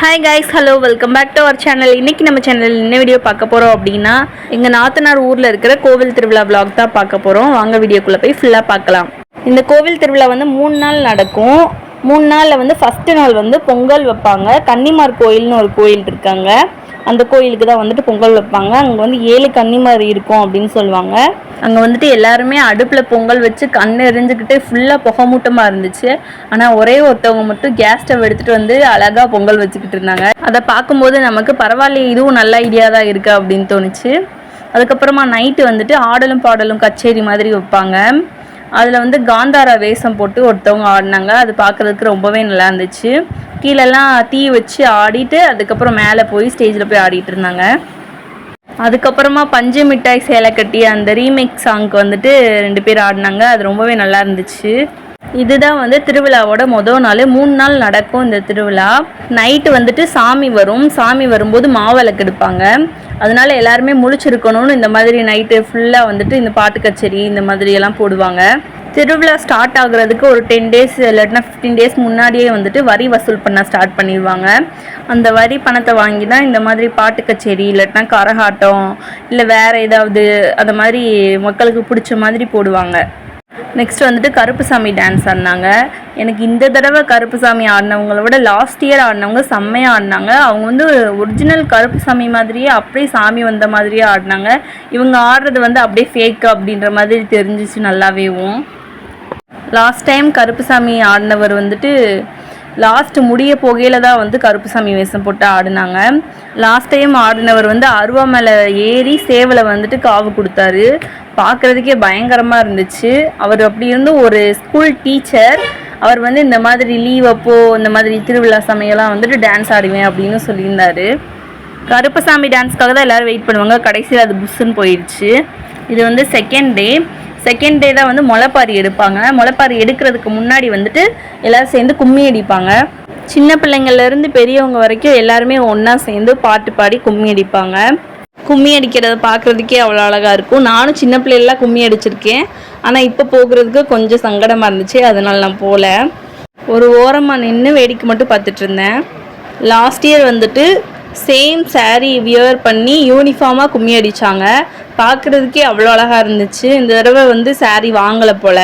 Hi guys hello welcome back to our channel இன்னைக்கு நம்ம சேனலில் என்ன வீடியோ பார்க்க போகிறோம் அப்படின்னா எங்கள் நாத்தனார் ஊரில் இருக்கிற கோவில் திருவிழா vlog தான் பார்க்க போகிறோம் வாங்க வீடியோக்குள்ளே போய் ஃபுல்லாக பார்க்கலாம். இந்த கோவில் திருவிழா வந்து மூணு நாள் நடக்கும். மூணு நாளில் வந்து ஃபஸ்ட்டு நாள் வந்து பொங்கல் வைப்பாங்க. கன்னிமார் கோயில்னு ஒரு கோயில் இருக்காங்க. அந்த கோயிலுக்கு தான் வந்துட்டு பொங்கல் வைப்பாங்க. அங்கே வந்து ஏழு கன்னிமார் இருக்கும் அப்படின்னு சொல்லுவாங்க. அங்கே வந்துட்டு எல்லாருமே அடுப்பில் பொங்கல் வச்சு கண் எரிஞ்சுக்கிட்டு ஃபுல்லாக புகை மூட்டமாக இருந்துச்சு. ஆனால் ஒரே ஒருத்தவங்க மட்டும் கேஸ் ஸ்டவ் எடுத்துகிட்டு வந்து அழகாக பொங்கல் வச்சுக்கிட்டு இருந்தாங்க. அதை பார்க்கும்போது நமக்கு பரவாயில்லையே இதுவும் நல்ல ஐடியா தான் இருக்குது அப்படின்னு தோணுச்சு. அதுக்கப்புறமா நைட்டு வந்துட்டு ஆடலும் பாடலும் கச்சேரி மாதிரி வைப்பாங்க. அதில் வந்து காந்தாரா வேஷம் போட்டு ஒருத்தவங்க ஆடினாங்க. அது பார்க்குறதுக்கு ரொம்பவே நல்லா இருந்துச்சு. கீழெல்லாம் தீ வச்சு ஆடிட்டு அதுக்கப்புறம் மேலே போய் ஸ்டேஜில் போய் ஆடிட்டு இருந்தாங்க. அதுக்கப்புறமா பஞ்சு மிட்டாய் சேலை கட்டி அந்த ரீமேக் சாங்க்கு வந்துட்டு ரெண்டு பேர் ஆடினாங்க. அது ரொம்பவே நல்லா இருந்துச்சு. இதுதான் வந்து திருவிழாவோட மொதல் நாள். மூணு நாள் நடக்கும் இந்த திருவிழா. நைட்டு வந்துட்டு சாமி வரும். சாமி வரும்போது மாவிளக்கு எடுப்பாங்க. அதனால எல்லாருமே முழிச்சிருக்கணும்னு இந்த மாதிரி நைட்டு ஃபுல்லாக வந்துட்டு இந்த பாட்டு கச்சேரி இந்த மாதிரி எல்லாம் போடுவாங்க. திருவிழா ஸ்டார்ட் ஆகுறதுக்கு ஒரு டென் டேஸ் இல்லாட்டினா ஃபிஃப்டீன் டேஸ் முன்னாடியே வந்துட்டு வரி வசூல் பண்ண ஸ்டார்ட் பண்ணிடுவாங்க. அந்த வரி பணத்தை வாங்கி தான் இந்த மாதிரி பாட்டு கச்சேரி இல்லாட்டினா கரகாட்டம் இல்லை வேறு ஏதாவது அந்த மாதிரி மக்களுக்கு பிடிச்ச மாதிரி போடுவாங்க. நெக்ஸ்ட் வந்துட்டு கருப்புசாமி டான்ஸ் ஆடினாங்க. எனக்கு இந்த தடவை கருப்புசாமி ஆடினவங்கள விட லாஸ்ட் இயர் ஆடினவங்க செம்மையாக ஆடினாங்க. அவங்க வந்து ஒரிஜினல் கருப்புசாமி மாதிரியே அப்படியே சாமி வந்த மாதிரியே ஆடினாங்க. இவங்க ஆடுறது வந்து அப்படியே ஃபேக் அப்படின்ற மாதிரி தெரிஞ்சிச்சு நல்லாவேவும். லாஸ்ட் டைம் கருப்புசாமி ஆடினவர் வந்துட்டு லாஸ்ட் முடிய போகையில் தான் வந்து கருப்புசாமி வேஷம் போட்டு ஆடினாங்க. லாஸ்ட் டைம் ஆடினவர் வந்து அருவாமலை ஏறி சேவலை வந்துட்டு காவு கொடுத்தாரு. பார்க்குறதுக்கே பயங்கரமாக இருந்துச்சு. அவர் அப்படி இருந்து ஒரு ஸ்கூல் டீச்சர் அவர் வந்து இந்த மாதிரி லீவ் அப்போ இந்த மாதிரி திருவிழா சமயம்லாம் வந்துட்டு டான்ஸ் ஆடுவேன் அப்படின்னு சொல்லியிருந்தார். கருப்பசாமி டான்ஸ்க்காக தான் எல்லோரும் வெயிட் பண்ணுவாங்க. கடைசியில் அது புஷ்ஷுன்னு போயிடுச்சு இது வந்து செகண்ட் டே செகண்ட் டே தான் வந்து முளைப்பாரி எடுப்பாங்க. முளைப்பாரி எடுக்கிறதுக்கு முன்னாடி வந்துட்டு எல்லோரும் சேர்ந்து கும்மி அடிப்பாங்க. சின்ன பிள்ளைங்கள்லேருந்து பெரியவங்க வரைக்கும் எல்லாருமே ஒன்றா சேர்ந்து பாட்டு பாடி கும்மி அடிப்பாங்க. கும்மி அடிக்கிறத பார்க்குறதுக்கே அவ்வளோ அழகாக இருக்கும். நானும் சின்ன பிள்ளைலாம் கும்மி அடிச்சிருக்கேன். ஆனால் இப்போ போகிறதுக்கு கொஞ்சம் சங்கடமாக இருந்துச்சு. அதனால நான் போகல ஒரு ஓரமாக நின்று வேடிக்கை மட்டும் பார்த்துட்ருந்தேன் லாஸ்ட் இயர் வந்துட்டு சேம் சாரீ வியர் பண்ணி யூனிஃபார்மாக கும்மி அடித்தாங்க பார்க்குறதுக்கே அவ்வளோ அழகாக இருந்துச்சு. இந்த தடவை வந்து சாரீ வாங்கலை போல்.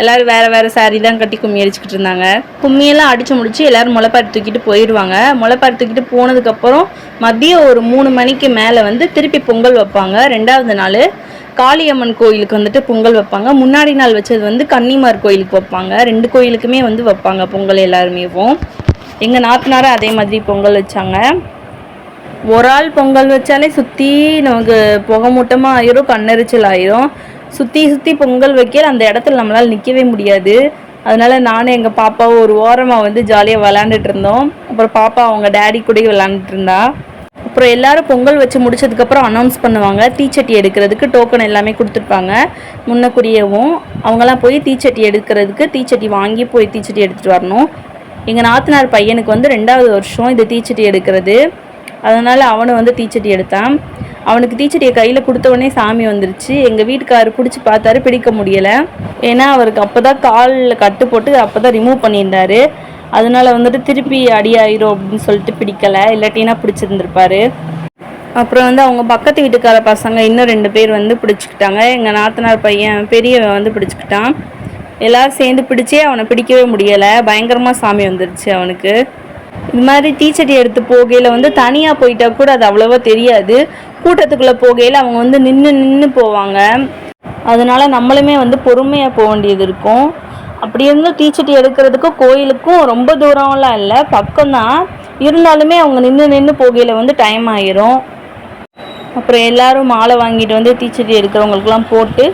எல்லோரும் வேறு வேறு சாரீ தான் கட்டி கும்மி அடிச்சுக்கிட்டு இருந்தாங்க. கும்மியெல்லாம் அடித்து முடிச்சு எல்லோரும் முளைப்பாரி தூக்கிட்டு போயிடுவாங்க. முளைப்பாரி தூக்கிட்டு போனதுக்கப்புறம் மதியம் ஒரு மூணு மணிக்கு மேலே வந்து திருப்பி பொங்கல் வைப்பாங்க. ரெண்டாவது நாள் காளியம்மன் கோயிலுக்கு வந்துட்டு பொங்கல் வைப்பாங்க. முன்னாடி நாள் வச்சது வந்து கன்னிமார் கோயிலுக்கு வைப்பாங்க. ரெண்டு கோயிலுக்குமே வந்து வைப்பாங்க பொங்கல் எல்லாருமேவும். எங்கள் நாத்தனாரும் அதே மாதிரி பொங்கல் வச்சாங்க. ஒரு ஆள் பொங்கல் வச்சாலே சுற்றி நமக்கு புகை மூட்டமாக ஆயிரும் கண்ணெரிச்சல் ஆயிரும். சுற்றி சுற்றி பொங்கல் வைக்கல அந்த இடத்துல நம்மளால் நிற்கவே முடியாது. அதனால நானும் எங்கள் பாப்பாவும் ஒரு ஓரமாக வந்து ஜாலியாக விளாண்டுட்டு இருந்தோம். அப்புறம் பாப்பா அவங்க டேடி கூட விளாண்டுட்டு இருந்தா. அப்புறம் எல்லாரும் பொங்கல் வச்சு முடிச்சதுக்கப்புறம் அனௌன்ஸ் பண்ணுவாங்க. தீச்சட்டி எடுக்கிறதுக்கு டோக்கன் எல்லாமே கொடுத்துருப்பாங்க. முன்னக்குரியவும் அவங்கெல்லாம் போய் தீச்சட்டி எடுக்கிறதுக்கு தீச்சட்டி வாங்கி போய் தீச்சட்டி எடுத்துகிட்டு வரணும். எங்கள் நாத்தனார் பையனுக்கு வந்து ரெண்டாவது வருஷம் இந்த தீச்சட்டி எடுக்கிறது. அதனால் அவனை வந்து தீச்சட்டி எடுத்தான். அவனுக்கு தீச்சட்டியை கையில் கொடுத்த உடனே சாமி வந்துருச்சு. எங்கள் வீட்டுக்காரர் பிடிச்சி பார்த்தாரு பிடிக்க முடியலை. ஏன்னா அவருக்கு அப்போ தான் காலில் கட்டு போட்டு அப்போ தான் ரிமூவ் பண்ணியிருந்தாரு. அதனால வந்துட்டு திருப்பி அடி ஆயிரும் அப்படின்னு சொல்லிட்டு பிடிக்கலை. இல்லாட்டினா பிடிச்சிருந்துருப்பாரு. அப்புறம் வந்து அவங்க பக்கத்து வீட்டுக்கார பசங்க இன்னும் ரெண்டு பேர் வந்து பிடிச்சிக்கிட்டாங்க. எங்கள் நாத்தனார் பையன் பெரியவன் வந்து பிடிச்சிக்கிட்டான். எல்லாரும் சேர்ந்து பிடிச்சே அவனை பிடிக்கவே முடியலை. பயங்கரமாக சாமி வந்துருச்சு அவனுக்கு. இது மாதிரி டீச்சர் எடுத்து போகையில் வந்து தனியாக போயிட்டா கூட அது அவ்வளோவா தெரியாது. கூட்டத்துக்குள்ளே போகையில் அவங்க வந்து நின்று நின்று போவாங்க. அதனால நம்மளுமே வந்து பொறுமையாக போக வேண்டியது இருக்கும். அப்படி இருந்து தீச்சட்டி எடுக்கிறதுக்கும் கோயிலுக்கும் ரொம்ப தூரம்லாம் இல்லை. பக்கம்தான். இருந்தாலுமே அவங்க நின்று நின்று போகையில் வந்து டைம் ஆயிரும். அப்புறம் எல்லாரும் மாலை வாங்கிட்டு வந்து தீச்சட்டி எடுக்கிறவங்களுக்குலாம் போட்டு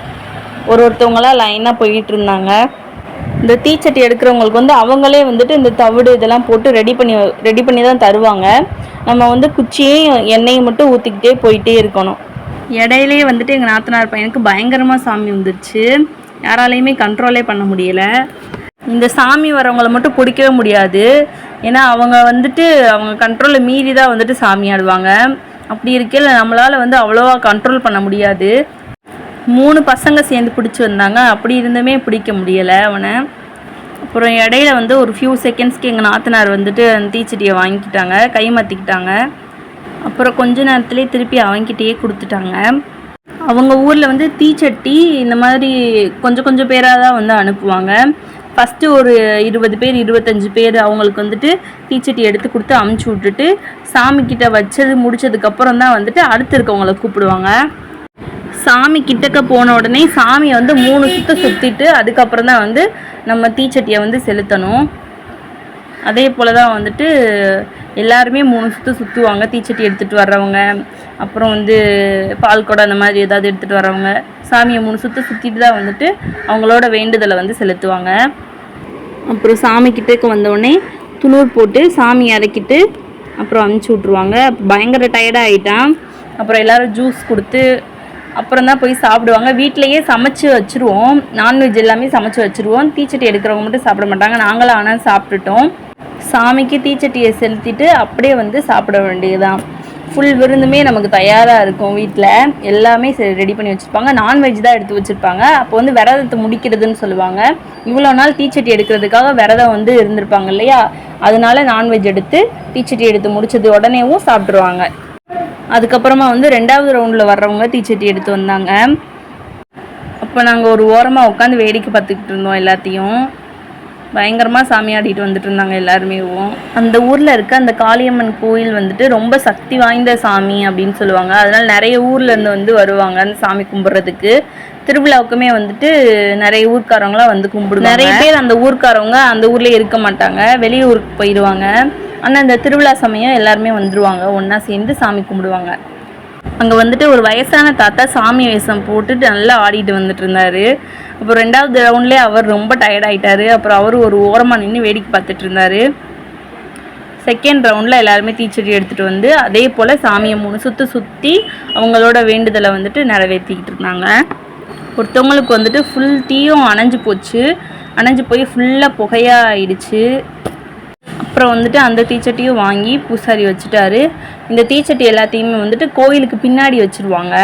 ஒரு ஒருத்தவங்களாம் லைனாக போயிட்டு இருந்தாங்க. இந்த தீச்சட்டி எடுக்கிறவங்களுக்கு வந்து அவங்களே வந்துட்டு இந்த தவிடு இதெல்லாம் போட்டு ரெடி பண்ணி ரெடி பண்ணி தான் தருவாங்க. நம்ம வந்து குச்சியையும் எண்ணெயும் மட்டும் ஊற்றிக்கிட்டே போயிட்டே இருக்கணும். இடையிலேயே வந்துட்டு எங்கள் நாத்தனார் பையனுக்கு பயங்கரமாக சாமி வந்துருச்சு. யாராலையுமே கண்ட்ரோலே பண்ண முடியலை. இந்த சாமி வரவங்களை மட்டும் பிடிக்கவே முடியாது. ஏன்னா அவங்க வந்துட்டு அவங்க கண்ட்ரோலை மீறி தான் வந்துட்டு சாமி ஆடுவாங்க. அப்படி இருக்கையில் நம்மளால் வந்து அவ்வளோவா கண்ட்ரோல் பண்ண முடியாது. மூணு பசங்க சேர்ந்து பிடிச்சி வந்தாங்க. அப்படி இருந்துமே பிடிக்க முடியலை அவனை. அப்புறம் இடையில வந்து ஒரு ஃபியூ செகண்ட்ஸ்க்கு எங்கள் நாத்தனார் வந்துட்டு அந்த தீச்சட்டியை வாங்கிக்கிட்டாங்க. கை மாற்றிக்கிட்டாங்க அப்புறம் கொஞ்ச நேரத்துலேயே திருப்பி அவங்கிட்டயே கொடுத்துட்டாங்க. அவங்க ஊரில் வந்து தீச்சட்டி இந்த மாதிரி கொஞ்சம் கொஞ்சம் பேராக தான் வந்து அனுப்புவாங்க. ஃபஸ்ட்டு ஒரு இருபது பேர் இருபத்தஞ்சி பேர் அவங்களுக்கு வந்துட்டு தீச்சட்டி எடுத்து கொடுத்து அமுச்சு விட்டுட்டு சாமிக்கிட்ட வச்சது முடிச்சதுக்கப்புறம் தான் வந்துட்டு அடுத்து இருக்கவங்களை கூப்பிடுவாங்க. சாமி கிட்டக்க போன உடனே சாமியை வந்து மூணு சுற்று சுற்றிட்டு அதுக்கப்புறம் தான் வந்து நம்ம தீச்சட்டியை வந்து செலுத்தணும். அதே போல் தான் வந்துட்டு எல்லாருமே மூணு சுற்று சுற்றுவாங்க தீச்சட்டி எடுத்துகிட்டு வர்றவங்க அப்புறம் வந்து பால் குடம் அந்த மாதிரி ஏதாவது எடுத்துகிட்டு வர்றவங்க சாமியை மூணு சுற்று சுற்றிட்டு தான் வந்துட்டு அவங்களோட வேண்டுதலை வந்து செலுத்துவாங்க. அப்புறம் சாமி கிட்டக்கு வந்தோடனே துளூர் போட்டு சாமி இறக்கிட்டு அப்புறம் அமுச்சு விட்ருவாங்க பயங்கர டயர்டாக ஆகிட்டான் அப்புறம் எல்லோரும் ஜூஸ் கொடுத்து அப்புறம் தான் போய் சாப்பிடுவாங்க. வீட்டிலையே சமைச்சு வச்சுருவோம். நான்வெஜ் எல்லாமே சமைச்சு வச்சுருவோம். தீச்சட்டி எடுக்கிறவங்க மட்டும் சாப்பிட மாட்டாங்க. நாங்களும் ஆனால் சாப்பிட்டுட்டோம். சாமிக்கு தீச்சட்டியை செலுத்திட்டு அப்படியே வந்து சாப்பிட வேண்டியதுதான். ஃபுல் விருந்துமே நமக்கு தயாராக இருக்கும் வீட்டில் எல்லாமே ரெடி பண்ணி வச்சுருப்பாங்க. நான்வெஜ் தான் எடுத்து வச்சுருப்பாங்க. அப்போ வந்து விரதத்தை முடிக்கிறதுன்னு சொல்லுவாங்க. இவ்வளோ நாள் தீச்சட்டி எடுக்கிறதுக்காக விரதம் வந்து இருந்திருப்பாங்க இல்லையா? அதனால நான்வெஜ் எடுத்து தீச்சட்டி எடுத்து முடிச்சது உடனேவும் சாப்பிட்ருவாங்க அதுக்கப்புறமா வந்து ரெண்டாவது ரவுண்டில் வர்றவங்க தீச்சட்டி எடுத்து வந்தாங்க. அப்போ நாங்கள் ஒரு ஓரமாக உட்காந்து வேடிக்கை பார்த்துக்கிட்டு இருந்தோம் எல்லாத்தையும். பயங்கரமாக சாமி ஆடிட்டு வந்துட்டு இருந்தாங்க எல்லாருமே. அந்த ஊரில் இருக்க அந்த காளியம்மன் கோயில் வந்துட்டு ரொம்ப சக்தி வாய்ந்த சாமி அப்படின்னு சொல்லுவாங்க. அதனால் நிறைய ஊர்லேருந்து வந்து வருவாங்க அந்த சாமி கும்பிட்றதுக்கு. திருவிழாவுக்குமே வந்துட்டு நிறைய ஊர்க்காரவங்களாம் வந்து கும்பிடுவாங்க. நிறைய பேர் அந்த ஊர்க்காரவங்க அந்த ஊர்லேயே இருக்க மாட்டாங்க. வெளியூருக்கு போயிடுவாங்க ஆனால் இந்த திருவிழா சமயம் எல்லாருமே வந்துடுவாங்க ஒன்றா சேர்ந்து சாமி கும்பிடுவாங்க. அங்கே வந்துட்டு ஒரு வயசான தாத்தா சாமி வேஷம் போட்டுட்டு நல்லா ஆடிட்டு வந்துட்டு இருந்தாரு அப்புறம் ரெண்டாவது ரவுண்ட்லேயே அவர் ரொம்ப டயர்ட் ஆகிட்டாரு அப்புறம் அவர் ஒரு ஓரமாக நின்று வேடிக்கை பார்த்துட்டு இருந்தாரு செகண்ட் ரவுண்டில் எல்லாருமே தீச்சட்டி எடுத்துகிட்டு வந்து அதே போல் சாமியை மூணு சுற்றி சுற்றி அவங்களோட வேண்டுதலை வந்துட்டு நிறைவேற்றிக்கிட்டு இருந்தாங்க. ஒருத்தவங்களுக்கு வந்துட்டு ஃபுல் டீயும் அணைஞ்சு போச்சு. அணைஞ்சு போய் ஃபுல்லாக புகையாக ஆயிடுச்சு அப்புறம் வந்துட்டு அந்த தீச்சட்டியும் வாங்கி பூசாரி வச்சுட்டாரு. இந்த தீச்சட்டி எல்லாத்தையுமே வந்துட்டு கோயிலுக்கு பின்னாடி வச்சுருவாங்க.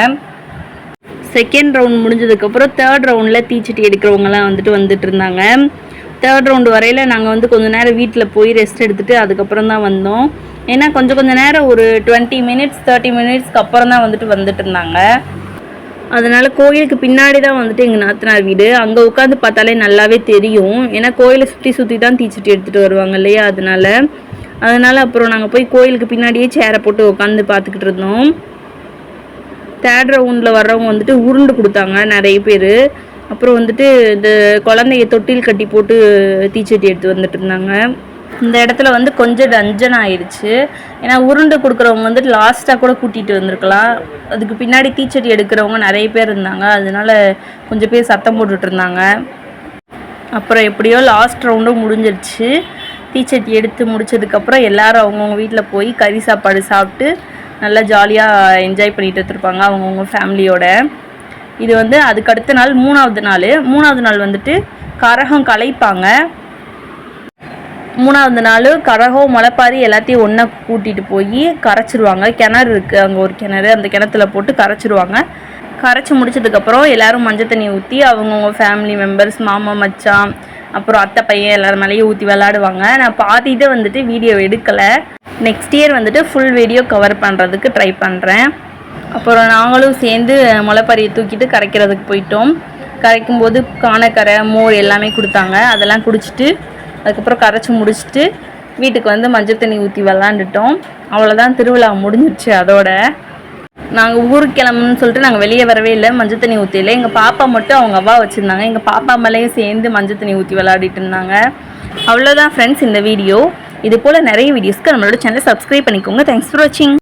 செகண்ட் ரவுண்ட் முடிஞ்சதுக்கப்புறம் தேர்ட் ரவுண்டில் தீச்சட்டி எடுக்கிறவங்கலாம் வந்துட்டு வந்துட்டு இருந்தாங்க. தேர்ட் ரவுண்டு வரையில் நாங்கள் வந்து கொஞ்சம் நேரம் வீட்டில் போய் ரெஸ்ட் எடுத்துகிட்டு அதுக்கப்புறம் தான் வந்தோம். ஏன்னா கொஞ்சம் கொஞ்சம் நேரம் ஒரு டுவெண்ட்டி மினிட்ஸ் தேர்ட்டி மினிட்ஸ்க்கு அப்புறம் தான் வந்துட்டு வந்துட்டு இருந்தாங்க. அதனால் கோயிலுக்கு பின்னாடி தான் வந்துட்டு எங்கள் நாத்தனார் வீடு. அங்கே உட்காந்து பார்த்தாலே நல்லாவே தெரியும். ஏன்னா கோயிலை சுற்றி சுற்றி தான் தீச்சுட்டு எடுத்துகிட்டு வருவாங்க இல்லையா? அதனால் அதனால் அப்புறம் நாங்கள் போய் கோயிலுக்கு பின்னாடியே சேரை போட்டு உட்காந்து பார்த்துக்கிட்டு இருந்தோம். தேர்ட் ரவுண்டில் வர்றவங்க வந்துட்டு உருண்டு கொடுத்தாங்க நிறைய பேர். அப்புறம் வந்துட்டு இந்த குழந்தைய தொட்டில் கட்டி போட்டு தீச்சட்டி எடுத்து வந்துட்டு இருந்தாங்க. இந்த இடத்துல வந்து கொஞ்சம் டஞ்சன் ஆயிடுச்சு. ஏன்னா உருண்டு கொடுக்குறவங்க வந்துட்டு லாஸ்ட்டாக கூட கூட்டிகிட்டு வந்திருக்கலாம். அதுக்கு பின்னாடி தீச்சட்டி எடுக்கிறவங்க நிறைய பேர் இருந்தாங்க. அதனால கொஞ்சம் பேர் சத்தம் போட்டுட்டு இருந்தாங்க. அப்புறம் எப்படியோ லாஸ்ட் ரவுண்டும் முடிஞ்சிருச்சு. தீச்சட்டி எடுத்து முடிச்சதுக்கப்புறம் எல்லோரும் அவங்கவுங்க வீட்டில் போய் கறி சாப்பாடு சாப்பிட்டு நல்லா ஜாலியாக என்ஜாய் பண்ணிட்டு வந்துருப்பாங்க அவங்கவுங்க ஃபேமிலியோட இது வந்து அதுக்கு அடுத்த நாள் மூணாவது நாள். மூணாவது நாள் வந்துட்டு கரகம் கலைப்பாங்க மூணாவது நாள் கரகம் முளைப்பாரி எல்லாத்தையும் ஒன்றா கூட்டிகிட்டு போய் கரைச்சிருவாங்க. கிணறு இருக்குது அங்கே ஒரு கிணறு. அந்த கிணத்துல போட்டு கரைச்சிருவாங்க. கரைச்சி முடிச்சதுக்கப்புறம் எல்லோரும் மஞ்சள் தண்ணி ஊற்றி அவங்கவுங்க ஃபேமிலி மெம்பர்ஸ் மாமா மச்சான் அப்புறம் அத்தை பையன் எல்லோரும் மேலேயும் ஊற்றி விளாடுவாங்க நான் பாதிட்டு வந்துட்டு வீடியோ எடுக்கலை. நெக்ஸ்ட் இயர் வந்துட்டு ஃபுல் வீடியோ கவர் பண்ணுறதுக்கு ட்ரை பண்ணுறேன் அப்புறம் நாங்களும் சேர்ந்து முளைப்பாரியை தூக்கிட்டு கரைக்கிறதுக்கு போயிட்டோம். கரைக்கும் போது காணக்கரை மோர் எல்லாமே கொடுத்தாங்க. அதெல்லாம் குடிச்சிட்டு அதுக்கப்புறம் கரைச்சி முடிச்சுட்டு வீட்டுக்கு வந்து மஞ்சள் தண்ணி ஊற்றி விளாண்டுட்டோம். அவ்வளோதான் திருவிழா முடிஞ்சிருச்சு அதோட. நாங்கள் ஊருக்கு கிளம்புன்னு சொல்லிட்டு நாங்கள் வெளியே வரவே இல்லை. மஞ்சள் தண்ணி ஊற்றியில எங்கள் பாப்பா மட்டும் அவங்க அவ்வா வச்சுருந்தாங்க. எங்கள் பாப்பா மேலேயும் சேர்ந்து மஞ்சள் தண்ணி ஊற்றி விளையாடிட்டு இருந்தாங்க. அவ்வளோதான் ஃப்ரெண்ட்ஸ் இந்த வீடியோ. இது போல் நிறைய வீடியோஸ்க்கு நம்மளோட சேனலை சப்ஸ்கிரைப் பண்ணிக்கோங்க. தேங்க்ஸ் ஃபார் வாட்சிங்